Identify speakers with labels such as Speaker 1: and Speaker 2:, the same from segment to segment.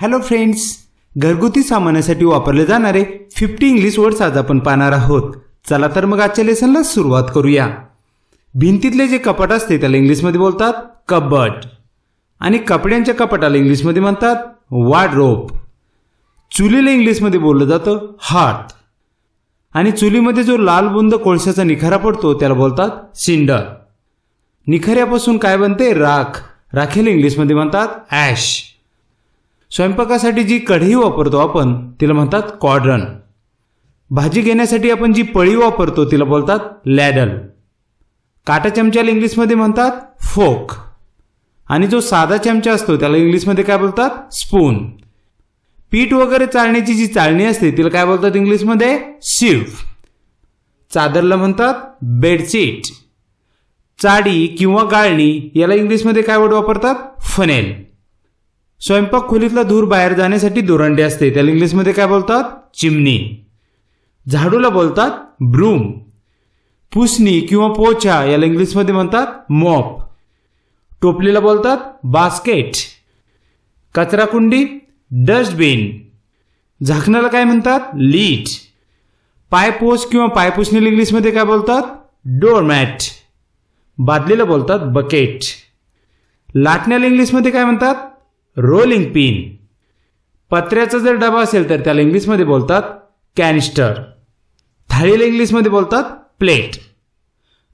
Speaker 1: Hello friends घरगुती सामानासाठी वापरले जाणारे फिफ्टी इंग्लिश वर्ड्स आज आपण पाहणार आहोत. चला तर मग आजच्या लेसनला सुरुवात करूया. भिंतीतले जे कपाट असते त्याला इंग्लिशमध्ये बोलतात कबट आणि कपड्यांच्या कपाटाला इंग्लिशमध्ये म्हणतात वार्डरोब चुलीला इंग्लिशमध्ये बोललं जातं हात आणि चुलीमध्ये जो लाल बुंद कोळशाचा निखारा पडतो त्याला बोलतात सिंडर निखाऱ्यापासून काय बनते? राख. राखेला इंग्लिशमध्ये म्हणतात ॲश स्वयंपाकासाठी जी कढई वापरतो आपण तिला म्हणतात कॉड्रन भाजी घेण्यासाठी आपण जी पळी वापरतो तिला बोलतात लॅडल काटा चमच्याला इंग्लिशमध्ये म्हणतात फोक आणि जो साधा चमचा असतो त्याला इंग्लिशमध्ये काय बोलतात? स्पून पीठ वगैरे चाळण्याची जी चाळणी असते तिला काय बोलतात इंग्लिशमध्ये? शिव चादरला म्हणतात बेडशीट चाडी किंवा गाळणी याला इंग्लिशमध्ये काय वर्ड वापरतात? फनेल स्वयंपाक खोलीतला धूर बाहेर जाण्यासाठी दुरंडी असते. त्याला इंग्लिशमध्ये काय बोलतात? चिमणी. झाडूला बोलतात ब्रूम. पुसणी किंवा पोछा याला इंग्लिशमध्ये म्हणतात मॉप. टोपलीला बोलतात बास्केट. कचराकुंडी डस्टबिन. झाकणाला काय म्हणतात? लीट पायपोस किंवा पायपुसणीला इंग्लिशमध्ये काय बोलतात? डोरमॅट. बादलीला बोलतात बकेट. लाटण्याला इंग्लिशमध्ये काय म्हणतात? Rolling pin. पत्र्याचा जर डबा असेल तर त्याला इंग्लिशमध्ये बोलतात कॅनिस्टर. थाळीला इंग्लिशमध्ये बोलतात प्लेट.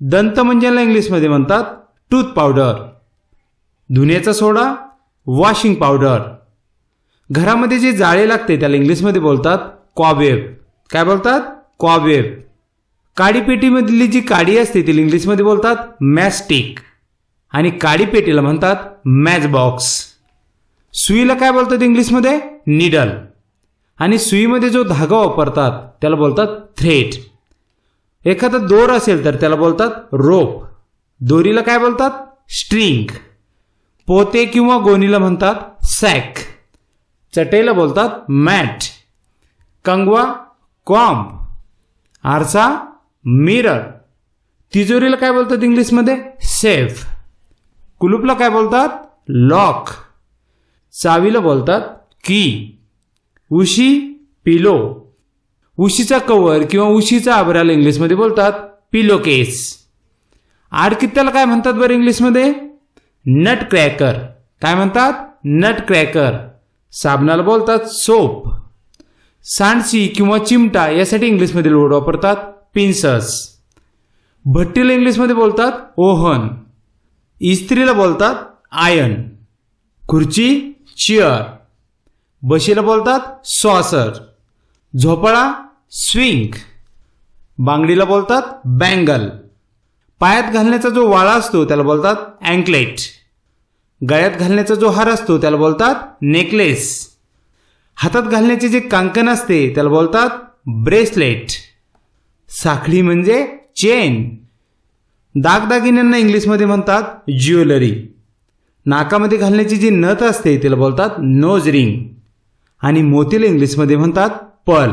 Speaker 1: दंतमंजनला इंग्लिशमध्ये म्हणतात टूथ पावडर. धुण्याचा सोडा वॉशिंग पावडर. घरामध्ये जे जाळे लागते त्याला इंग्लिशमध्ये बोलतात कॉबेब काय बोलतात? कॉबेब काडी पेटीमधली जी काडी असते तिला इंग्लिशमध्ये बोलतात मॅस्टिक. आणि काडी पेटीला म्हणतात मॅच बॉक्स सुईला काय बोलतात इंग्लिशमध्ये? निडल. आणि सुईमध्ये जो धागा वापरतात त्याला बोलतात थ्रेट एखादा दोर असेल तर त्याला बोलतात रोप दोरीला काय बोलतात? स्ट्रिंग पोते किंवा गोणीला म्हणतात सॅक चटईला बोलतात मॅट कंगवा कॉम्ब आरसा मिरर तिजोरीला काय बोलतात इंग्लिशमध्ये? सेफ कुलूपला काय बोलतात? लॉक चावीला बोलतात की. उशी पिलो. उशीचा कवर किंवा उशीचा आबराला इंग्लिशमध्ये बोलतात पिलो केस आडकित्त्याला काय म्हणतात बरं इंग्लिशमध्ये? नट क्रॅकर काय म्हणतात? नट क्रॅकर साबणाला बोलतात सोप सांडसी किंवा चिमटा यासाठी इंग्लिशमध्ये लोड वापरतात पिन्सस भट्टीला इंग्लिशमध्ये बोलतात ओहन. इस्त्रीला बोलतात आयन खुर्ची चिअर बशीला बोलतात सॉसर झोपळा स्विंग बांगडीला बोलतात बँगल पायात घालण्याचा जो वाळा असतो त्याला बोलतात अँकलेट गळ्यात घालण्याचा जो हार असतो त्याला बोलतात नेकलेस हातात घालण्याचे जे कांकण असते त्याला बोलतात ब्रेसलेट साखळी म्हणजे चेन दागदागिन्यांना इंग्लिशमध्ये म्हणतात ज्वेलरी नाकामध्ये घालण्याची जी नथ असते तिला बोलतात नोज रिंग आणि मोतीला इंग्लिशमध्ये म्हणतात पर्ल